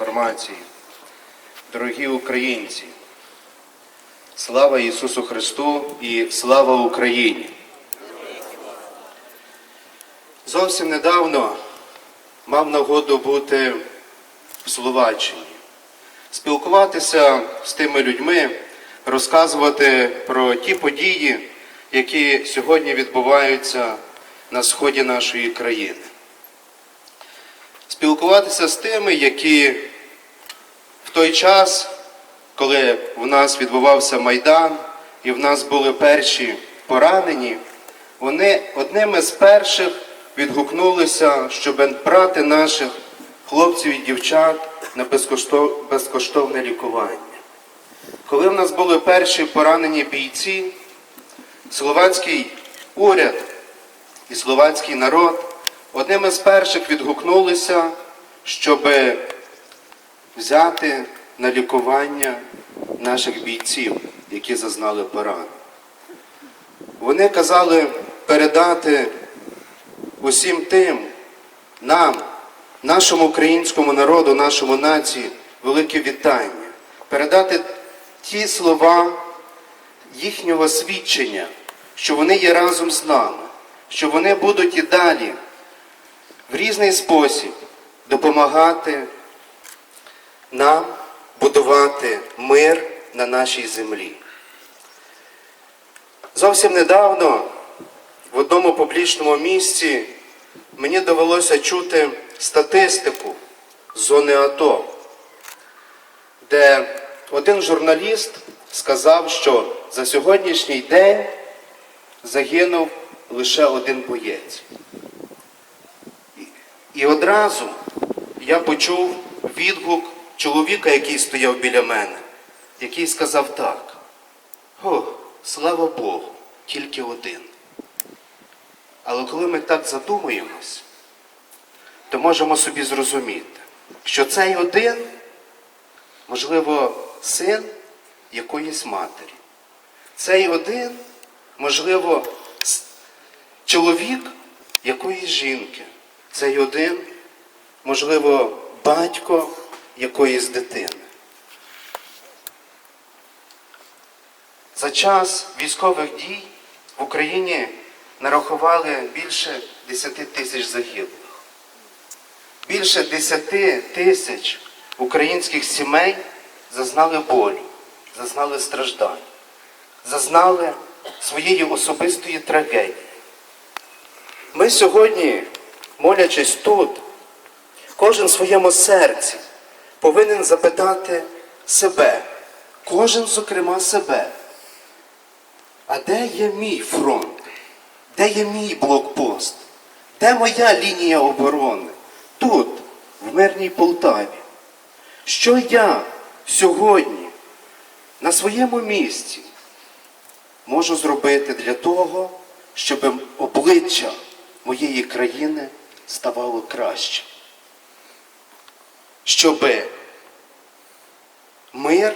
інформації. Дорогі українці, слава Ісусу Христу і слава Україні! Зовсім недавно мав нагоду бути в Словаччині, спілкуватися з тими людьми, розказувати про ті події, які сьогодні відбуваються на сході нашої країни. Спілкуватися з тими, які в той час, коли в нас відбувався Майдан і в нас були перші поранені, вони одними з перших відгукнулися, щоб брати наших хлопців і дівчат на безкоштовне лікування. Коли в нас були перші поранені бійці, словацький уряд і словацький народ одним із перших відгукнулися, щоб взяти на лікування наших бійців, які зазнали поран. Вони казали передати усім тим, нам, нашому українському народу, нашому нації, велике вітання, передати ті слова їхнього свідчення, що вони є разом з нами, що вони будуть і далі в різний спосіб допомагати нам будувати мир на нашій землі. Зовсім недавно в одному публічному місці мені довелося чути статистику зони АТО, де один журналіст сказав, що за сьогоднішній день загинув лише один боєць. І- одразу я почув відгук чоловіка, який стояв біля мене, який сказав так: О, слава Богу, тільки один. Але коли ми так задумуємось, то можемо собі зрозуміти, що цей один, можливо, син якоїсь матері. Цей один, можливо, чоловік якоїсь жінки. Цей один, можливо, батько якоїсь дитини. За час військових дій в Україні нарахували більше 10 тисяч загиблих. Більше 10 тисяч українських сімей зазнали болю, зазнали страждань, зазнали своєї особистої трагедії. Ми сьогодні, молячись тут, кожен в своєму серці повинен запитати себе, кожен, зокрема, себе. А де є мій фронт? Де є мій блокпост? Де моя лінія оборони? Тут, в мирній Полтаві. Що я сьогодні на своєму місці можу зробити для того, щоб обличчя моєї країни ставало краще? Щоб мир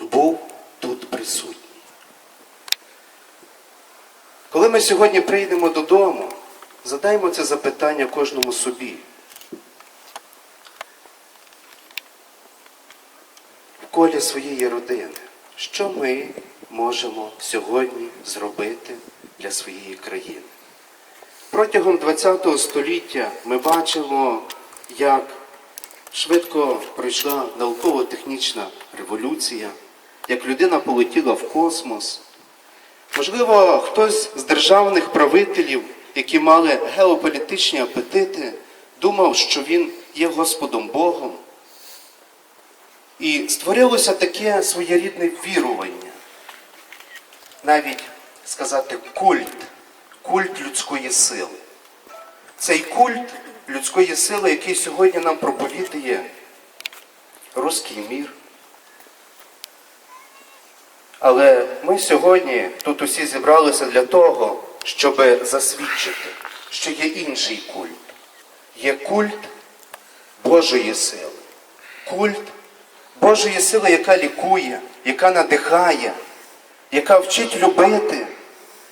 був тут присутній. Коли ми сьогодні прийдемо додому, задаймо це запитання кожному собі. В колі своєї родини, що ми можемо сьогодні зробити для своєї країни? Протягом ХХ століття ми бачимо, як швидко пройшла науково-технічна революція, як людина полетіла в космос. Можливо, хтось з державних правителів, які мали геополітичні апетити, думав, що він є Господом Богом. І створилося таке своєрідне вірування, навіть сказати культ, культ людської сили. Цей культ людської сили, який сьогодні нам проповідує руський мір. Але ми сьогодні тут усі зібралися для того, щоб засвідчити, що є інший культ. Є культ Божої сили. Культ Божої сили, яка лікує, яка надихає, яка вчить любити,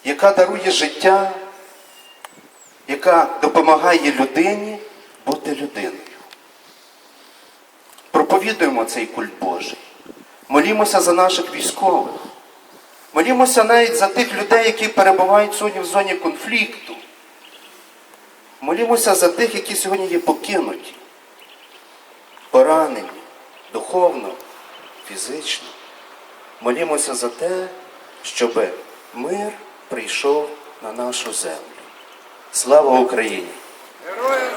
яка дарує життя, яка допомагає людині бути людиною. Проповідуємо цей культ Божий. Молімося за наших військових. Молімося навіть за тих людей, які перебувають сьогодні в зоні конфлікту. Молімося за тих, які сьогодні є покинуті, поранені духовно, фізично. Молімося за те, щоб мир прийшов на нашу землю. Слава Україні! Героям